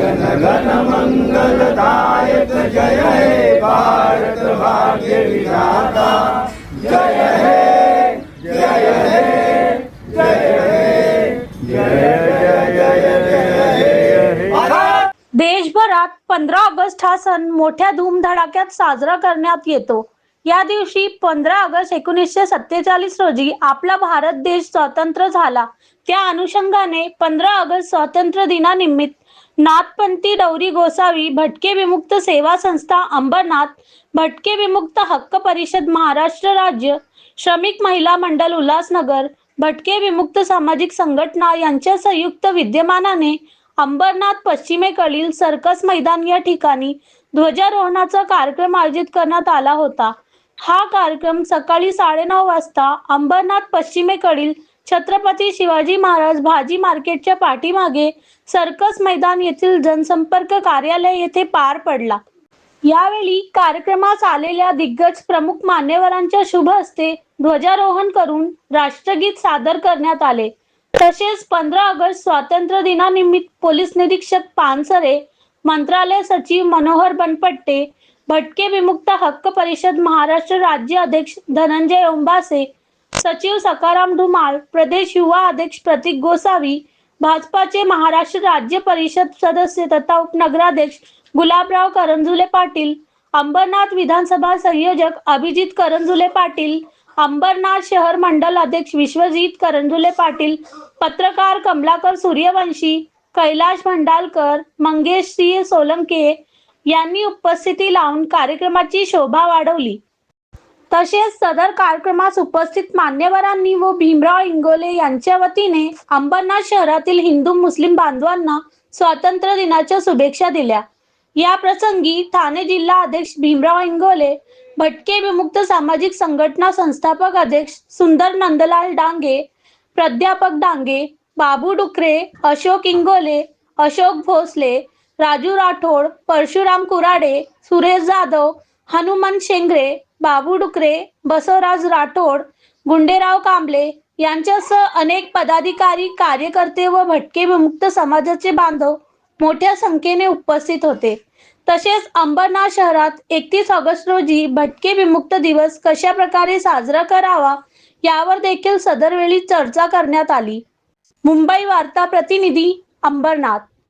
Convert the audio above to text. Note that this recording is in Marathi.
जन गण मंगलदायक जय हे भारत भाग्य विधाता। जय हे जय हे जय हे जय देशभरात पंधरा ऑगस्ट हा सण मोठ्या धूमधडाक्यात साजरा करण्यात येतो. या दिवशी पंधरा ऑगस्ट एकोणीसशे सत्तेचाळीस रोजी आपला भारत देश स्वतंत्र झाला. त्या अनुषंगाने पंधरा ऑगस्ट स्वातंत्र्य दिनानिमित्त नाथपंथी डौरी गोसावी भटके विमुक्त सेवा संस्था अंबरनाथ भटके विमुक्त हक्क परिषद महाराष्ट्र राज्य श्रमिक महिला मंडल उल्हासनगर भटके विमुक्त सामाजिक संघटना यांच्या संयुक्त विद्यमानाने अंबरनाथ पश्चिमेकडील सर्कस मैदान या ठिकाणी ध्वजारोहणाचा कार्यक्रम आयोजित करण्यात आला होता. हा कार्यक्रम सकाळी साडेनऊ वाजता अंबरनाथ पश्चिमेकडील छत्रपती शिवाजी महाराज भाजी मार्केटच्या पाठीमागे सर्कस मैदान येथील जनसंपर्क कार्यालय येथे पार पडला. यावेळी कार्यक्रमास आलेल्या दिग्गज प्रमुख मान्यवरांच्या शुभ हस्ते ध्वजारोहण करून राष्ट्रगीत सादर करण्यात आले. तसेच पंधरा ऑगस्ट स्वातंत्र्य दिनानिमित्त पोलीस निरीक्षक पानसरे मंत्रालय सचिव मनोहर बनपट्टे भटके विमुक्त हक्क परिषद महाराष्ट्र राज्य अध्यक्ष धनंजय ओंबासे सचिव सकाराम धुमाळ प्रदेश युवा अध्यक्ष प्रतीक गोसावी भाजपाचे महाराष्ट्र राज्य परिषद सदस्य तथा उपनगराध्यक्ष गुलाबराव करंजुले पाटील अंबरनाथ विधानसभा संयोजक अभिजित करंजुले पाटील अंबरनाथ शहर मंडल अध्यक्ष विश्वजित करंजुले पाटील पत्रकार कमलाकर सूर्यवंशी कैलाश भंडालकर मंगेश सिंह सोलंके यांनी उपस्थिती लावून कार्यक्रमाची शोभा वाढवली. तसेच सदर कार्यक्रमास उपस्थित मान्यवरांनी व भीमराव इंगोले यांच्या वतीने अंबरनाथ शहरातील हिंदू मुस्लिम बांधवांना स्वातंत्र्य दिनाच्या शुभेच्छा दिल्या. या प्रसंगी ठाणे जिल्हा अध्यक्ष भीमराव इंगोले भटके विमुक्त सामाजिक संघटना संस्थापक अध्यक्ष सुंदर नंदलाल डांगे प्राध्यापक डांगे बाबू डुकरे अशोक इंगोले अशोक भोसले राजू राठोड परशुराम कुराडे सुरेश जाधव हनुमान शेंगरे बाबू डुकरे बसवराज राठोड गुंडेराव कांबळे यांच्यासह अनेक पदाधिकारी कार्यकर्ते व भटके विमुक्त समाजाचे बांधव मोठ्या संख्येने उपस्थित होते. तसेच अंबरनाथ शहरात एकतीस ऑगस्ट रोजी भटके विमुक्त दिवस कशा प्रकारे साजरा करावा यावर देखील सदरवेळी चर्चा करण्यात आली. मुंबई वार्ता प्रतिनिधी अंबरनाथ.